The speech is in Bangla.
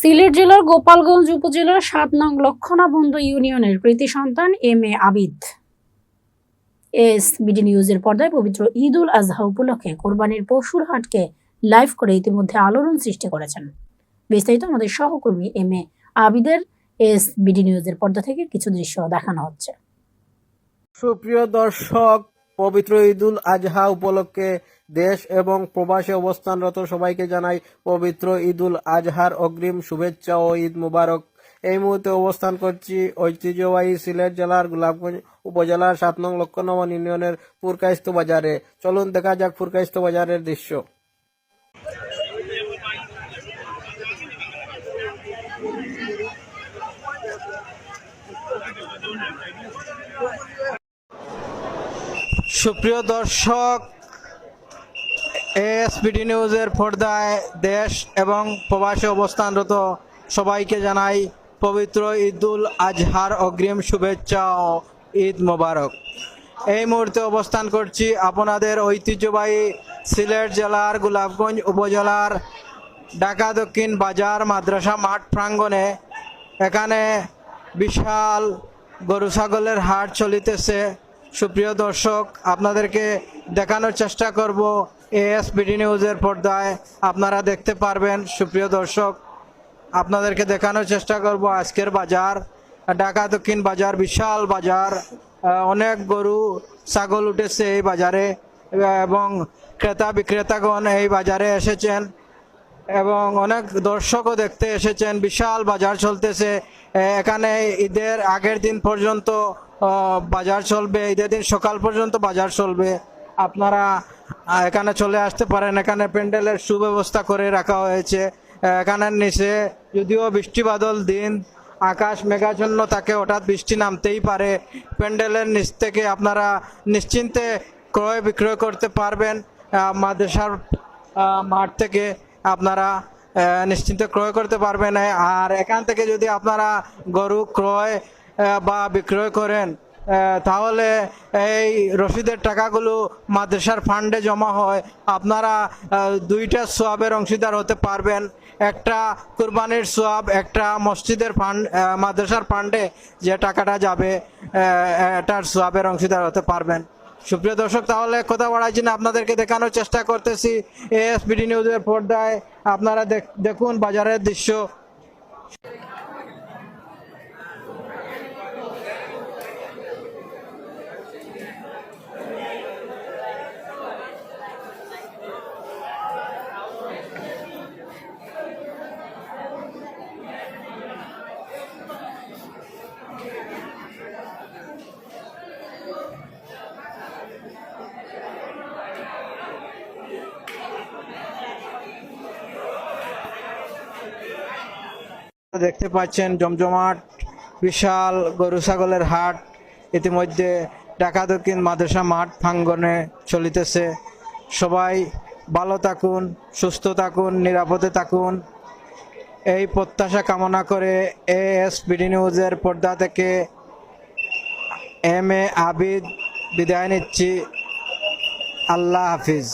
সিলেট জেলার গোপালগঞ্জ উপজেলার সাত নং লক্ষণাবন্ধ ইউনিয়নের কৃতি সন্তান M A Abid. S BD নিউজের পর্দায় পবিত্র ঈদ উল আজহা উপলক্ষে কোরবানির পশুর হাটকে লাইভ করে ইতিমধ্যে আলোড়ন সৃষ্টি করেছেন। বিস্তারিত আমাদের সহকর্মী এম এ আবিদের এস বিডি নিউজের পর্দা থেকে কিছু দৃশ্য দেখানো হচ্ছে। সুপ্রিয় দর্শক পবিত্র ঈদুল আজহা উপলক্ষে দেশ এবং প্রবাসে অবস্থানরত সবাইকে জানাই পবিত্র ঈদুল আজহার অগ্রিম শুভেচ্ছা ও ঈদ মুবারক। এই মুহূর্তে অবস্থান করছি ঐতিহ্যবাহী সিলেট জেলার গোলাপগঞ্জ উপজেলার সাত নং লক্ষণমন ইউনিয়নের পুরকাইস্ত বাজারে। চলুন দেখা যাক পুরকাইস্ত বাজারের দৃশ্য। সুপ্রিয় দর্শক এসপিডি নিউজের পর্দায় দেশ এবং প্রবাসে অবস্থানরত সবাইকে জানাই পবিত্র ঈদুল আজহার অগ্রিম শুভেচ্ছা ও ঈদ মোবারক। এই মুহূর্তে অবস্থান করছি আপনাদের ঐতিহ্যবাহী সিলেট জেলার গোলাপগঞ্জ উপজেলার ঢাকা দক্ষিণ বাজার মাদ্রাসা মাঠ প্রাঙ্গণে। এখানে বিশাল গরু ছাগলের হাট চলিতেছে। সুপ্রিয় দর্শক, আপনাদেরকে দেখানোর চেষ্টা করব এএস বিডি নিউজের পর্দায়। আপনারা দেখতে পারবেন, সুপ্রিয় দর্শক, আপনাদেরকে দেখানোর চেষ্টা করব আজকের বাজার। ঢাকা দক্ষিণ বাজার, বিশাল বাজার। অনেক গরু ছাগল উঠেছে এই বাজারে, এবং ক্রেতা বিক্রেতাগণ এই বাজারে এসেছেন, এবং অনেক দর্শকও দেখতে এসেছেন। বিশাল বাজার চলতেছে। এখানে ঈদের আগের দিন পর্যন্ত বাজার চলবে, ঈদের দিন সকাল পর্যন্ত বাজার চলবে। আপনারা এখানে চলে আসতে পারেন। এখানে প্যান্ডেলের সুব্যবস্থা করে রাখা হয়েছে। এখানের নিচে যদিও বৃষ্টি বাদল দিন, আকাশ মেঘাচ্ছন্ন থাকে, হঠাৎ বৃষ্টি নামতেই পারে। প্যান্ডেলের নিচ থেকে আপনারা নিশ্চিন্তে ক্রয় বিক্রয় করতে পারবেন। মাদ্রাসার মাঠ থেকে আপনারা নিশ্চিন্তে ক্রয় করতে পারবেন। আর এখান থেকে যদি আপনারা গরু ক্রয় বা বিক্রয় করেন তাহলে এই রসিদের টাকাগুলো মাদ্রাসার ফান্ডে জমা হয়। আপনারা দুইটা সোয়াবের অংশীদার হতে পারবেন। একটা কুরবানির সোয়াব, একটা মসজিদের ফান্ড মাদ্রাসার ফান্ডে যে টাকাটা যাবে এটার সোয়াবের অংশীদার হতে পারবেন। সুপ্রিয় দর্শক, তাহলে কথা বাড়াইছি না আপনাদেরকে দেখানোর চেষ্টা করতেছি। এএসবিডি নিউজের পর্দায় আপনারা দেখ- দেখুন বাজারের দৃশ্য। দেখতে পাচ্ছেন জমজমাট, বিশাল গরু ছাগলের হাট। ইতিমধ্যে ঢাকা দক্ষিণ মাদ্রাসা মাঠ প্রাঙ্গনে চলিতেছে। সবাই ভালো থাকুন, সুস্থ থাকুন, নিরাপদে থাকুন। এই প্রত্যাশা কামনা করে এ এস বিডি নিউজের পর্দা থেকে এম এ আবিদ বিদায় নিচ্ছি। আল্লাহ হাফিজ।